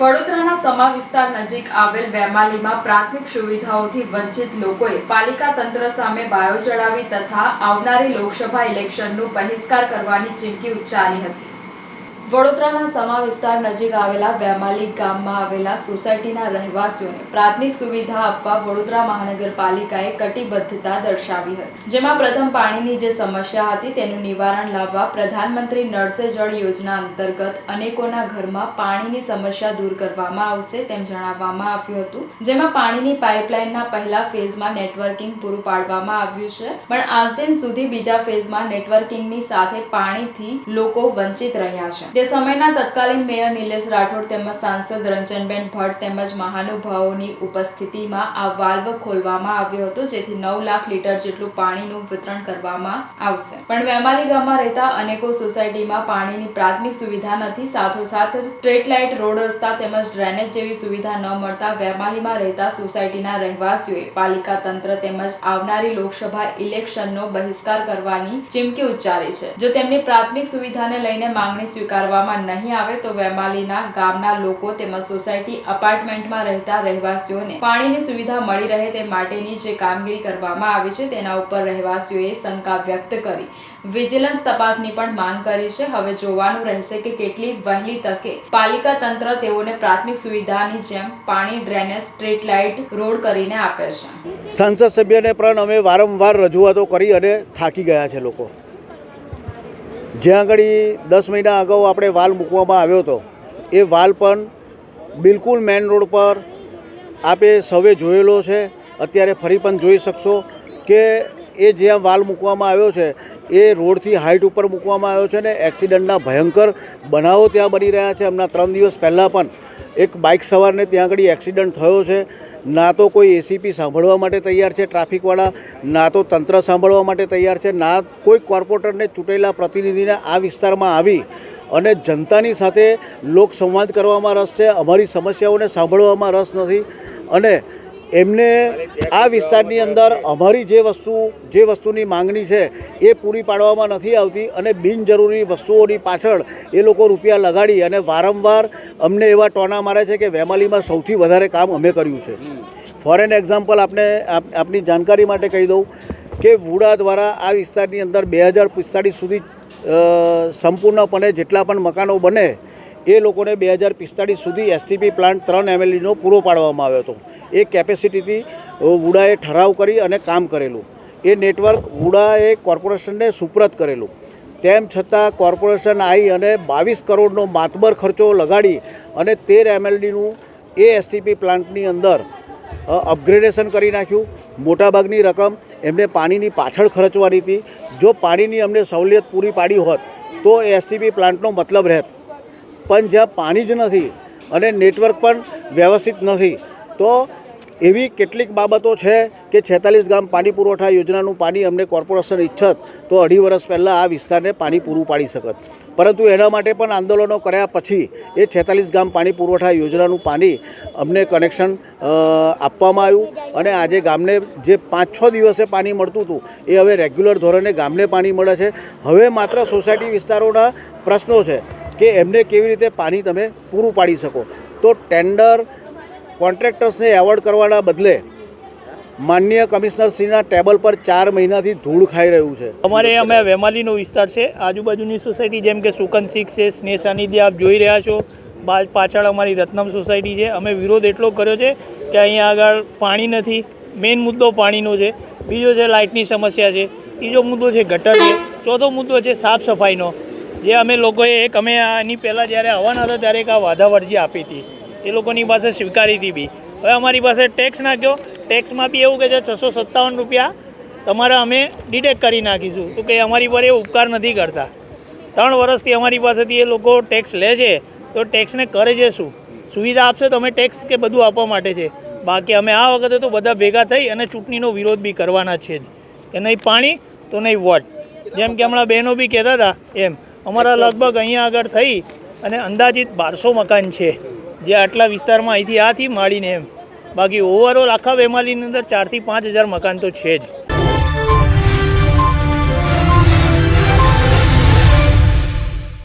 વડોદરાના સમા વિસ્તાર નજીક આવેલ વેમાલીમાં પ્રાથમિક સુવિધાઓથી વંચિત લોકોએ પાલિકા તંત્ર સામે બાયો ચડાવી તથા આવનારી લોકસભા ઇલેક્શનનું બહિષ્કાર કરવાની ચીમકી ઉચ્ચારી હતી. વડોદરાના સમા વિસ્તાર નજીક આવેલા વેમાલી ગામમાં આવેલા સોસાયટીના રહેવાસીઓને પ્રાથમિક સુવિધા આપવા વડોદરા મહાનગરપાલિકાએ કટિબદ્ધતા દર્શાવી હતી. જેમાં પ્રથમ પાણીની જે સમસ્યા હતી તેનું નિવારણ લાવવા પ્રધાનમંત્રી નળ જળ યોજના અંતર્ગત અનેકોના ઘરમાં પાણીની સમસ્યા દૂર કરવામાં આવશે તેમ જણાવવામાં આવ્યું હતું. જેમાં પાણીની પાઇપલાઇનના પહેલા ફેઝમાં નેટવર્કિંગ પૂરું પાડવામાં આવ્યું છે. પણ આજ દિન સુધી બીજા ફેઝમાં નેટવર્કિંગની સાથે પાણીથી લોકો વંચિત રહ્યા છે. તે સમયના તત્કાલીન મેયર નિલેશ રાઠોડ તેમજ સાંસદ રંજનબેન ભટ્ટ તેમજ મહાનુભાવોની ઉપસ્થિતિમાં આ વાલ્વ ખોલવામાં આવ્યો હતો, જેથી નવ લાખ લીટર જેટલું પાણીનું વિતરણ કરવામાં આવશે. પણ વેમાલી ગામમાં રહેતા અનેકો સોસાયટીમાં પાણીની પ્રાથમિક સુવિધા નથી. સાથોસાથ સ્ટ્રીટ લાઇટ, રોડ રસ્તા તેમજ ડ્રેનેજ જેવી સુવિધા ન મળતા વેમાલીમાં રહેતા સોસાયટીના રહેવાસીઓએ પાલિકા તંત્ર તેમજ આવનારી લોકસભા ઇલેક્શનનો બહિષ્કાર કરવાની ચીમકી ઉચ્ચારી છે. જો તેમની પ્રાથમિક સુવિધાને લઈને માંગણી સ્વીકારવામાં નહીં આવે તો વેમાલીના ગામના લોકો તેમજ સોસાયટી અપાર્ટમેન્ટમાં રહેતા રહેવાસીઓને પાણીની સુવિધા મળી રહે તે માટેની જે કામગીરી કરવામાં આવી છે તેના ઉપર રહેવાસીઓએ શંકા વ્યક્ત કરી. વિજિલન્સ તપાસની પણ માંગ કરી છે. હવે જોવાનું રહેશે કે કેટલી વહેલી તકે પાલિકા તંત્ર તેઓને પ્રાથમિક સુવિધાની જેમ પાણી, ડ્રેનેજ, સ્ટ્રીટ લાઇટ, રોડ કરીને આપે છે. સંસદ સભ્યને પણ અમે વારંવાર રજૂઆતો કરી અને થાકી ગયા છે લોકો. જ્યાં આગળ દસ મહિના અગાઉ આપણે વાલ મૂકવામાં આવ્યો હતો, એ વાલ પણ બિલકુલ મેન રોડ પર આપે સૌએ જોયેલો છે. અત્યારે ફરી પણ જોઈ શકશો કે એ જ્યાં વાલ મૂકવામાં આવ્યો છે, એ રોડથી હાઇટ ઉપર મૂકવામાં આવ્યો છે ને એક્સિડન્ટના ભયંકર બનાવો ત્યાં બની રહ્યા છે. હમણાં ત્રણ દિવસ પહેલાં પણ એક બાઇક સવારને ત્યાં આગળ એક્સિડન્ટ થયો છે. ના તો કોઈ એસીપી સાંભળવા માટે તૈયાર છે, ટ્રાફિકવાળા, ના તો તંત્ર સાંભળવા માટે તૈયાર છે, ના કોઈ કોર્પોરેટરને ચૂંટેલા પ્રતિનિધિને આ વિસ્તારમાં આવી અને જનતાની સાથે લોક સંવાદ કરવામાં રસ છે, અમારી સમસ્યાઓને સાંભળવામાં રસ નથી અને એમને આ વિસ્તારની અંદર અમારી જે વસ્તુ, જે વસ્તુની માંગણી છે, એ પૂરી પાડવામાં નથી આવતી અને બિનજરૂરી વસ્તુઓની પાછળ એ લોકો રૂપિયા લગાડી અને વારંવાર અમને એવા ટોના મારે છે કે વેમાલીમાં સૌથી વધારે કામ અમે કર્યું છે. ફોર એન એક્ઝામ્પલ આપને, આપ- આપની જાણકારી માટે કહી દઉં કે વુડા દ્વારા આ વિસ્તારની અંદર બે હજાર પિસ્તાળીસ સુધી સંપૂર્ણપણે જેટલા પણ મકાનો બને એ લોકોને બે હજાર પિસ્તાળીસ સુધી એસટીપી પ્લાન્ટ ત્રણ એમએલડીનો પૂરો પાડવામાં આવ્યો હતો. એ કેપેસિટીથી વુડાએ ઠરાવ કરી અને કામ કરેલું. એ નેટવર્ક વુડાએ કોર્પોરેશનને સુપ્રત કરેલું. તેમ છતાં કોર્પોરેશન આવી અને બાવીસ કરોડનો માતબર ખર્ચો લગાડી અને તેર એમએલડીનું એ એસટીપી પ્લાન્ટની અંદર અપગ્રેડેશન કરી નાખ્યું. મોટાભાગની રકમ એમને પાણીની પાછળ ખર્ચવાની હતી. જો પાણીની અમને સવલિયત પૂરી પાડી હોત, તો એ એસટીપી પ્લાન્ટનો મતલબ રહેત. પણ જ્યાં પાણી જ નથી અને નેટવર્ક પણ વ્યવસ્થિત નથી, તો એવી કેટલીક બાબતો છે કે છેતાલીસ ગામ પાણી પુરવઠા યોજનાનું પાણી અમને કોર્પોરેશન ઈચ્છત, તો અઢી વર્ષ પહેલાં આ વિસ્તારને પાણી પૂરું પાડી શકત. પરંતુ એના માટે પણ આંદોલનો કર્યા પછી એ છેતાલીસ ગામ પાણી પુરવઠા યોજનાનું પાણી અમને કનેક્શન આપવામાં આવ્યું અને આજે ગામને જે પાંચ છ દિવસે પાણી મળતું હતું, એ હવે રેગ્યુલર ધોરણે ગામને પાણી મળે છે. હવે માત્ર સોસાયટી વિસ્તારોના પ્રશ્નો છે. કે એમને કેવી રીતે પાણી તમે પૂરું પાડી શકો. તો ટેન્ડર કોન્ટ્રાક્ટર્સને એવોર્ડ કરવાના બદલે માન્ય કમિશનરશ્રીના ટેબલ પર ચાર મહિનાથી ધૂળ ખાઈ રહ્યું છે. અમારે અમે વેમાલીનો વિસ્તાર છે. આજુબાજુની સોસાયટી જેમ કે સુકન સિક્સ છે, સ્નેહ સાનિધ્ય આપ જોઈ રહ્યા છો. બાદ પાછળ અમારી રત્નમ સોસાયટી છે. અમે વિરોધ એટલો કર્યો છે કે અહીંયા આગળ પાણી નથી. મેઇન મુદ્દો પાણીનો છે. બીજો છે લાઇટની સમસ્યા છે. ત્રીજો મુદ્દો છે ગટર છે. ચોથો મુદ્દો છે સાફ સફાઈનો. જે અમે લોકોએ એક અમે આની પહેલાં જ્યારે આવવાના હતા ત્યારે એક આ વાધાવરજી આપી હતી. એ લોકોની પાસે સ્વીકારી હતી બી. હવે અમારી પાસે ટેક્સ નાખ્યો. ટેક્સમાં બી એવું કે છે છસો સત્તાવન રૂપિયા તમારા અમે ડિટેક્ટ કરી નાખીશું. તો કે અમારી પર એ ઉપકાર નથી કરતા. ત્રણ વર્ષથી અમારી પાસેથી એ લોકો ટેક્સ લે છે. તો ટેક્સને કરે છે શું? સુવિધા આપશે તો અમે ટેક્સ કે બધું આપવા માટે છે. બાકી અમે આ વખતે તો બધા ભેગા થઈ અને ચૂંટણીનો વિરોધ બી કરવાના છે જ. કે નહીં પાણી તો નહીં વોટ. જેમ કે હમણાં બહેનો બી કહેતા હતા એમ અમારા લગભગ અહીંયા આગળ થઈ અને અંદાજિત બારસો મકાન છે. જે આટલા વિસ્તારમાં અહીંથી આથી માળીને એમ. બાકી ઓવરઓલ આખા વેમાલીની અંદર ચારથી પાંચ હજાર મકાન તો છે જ.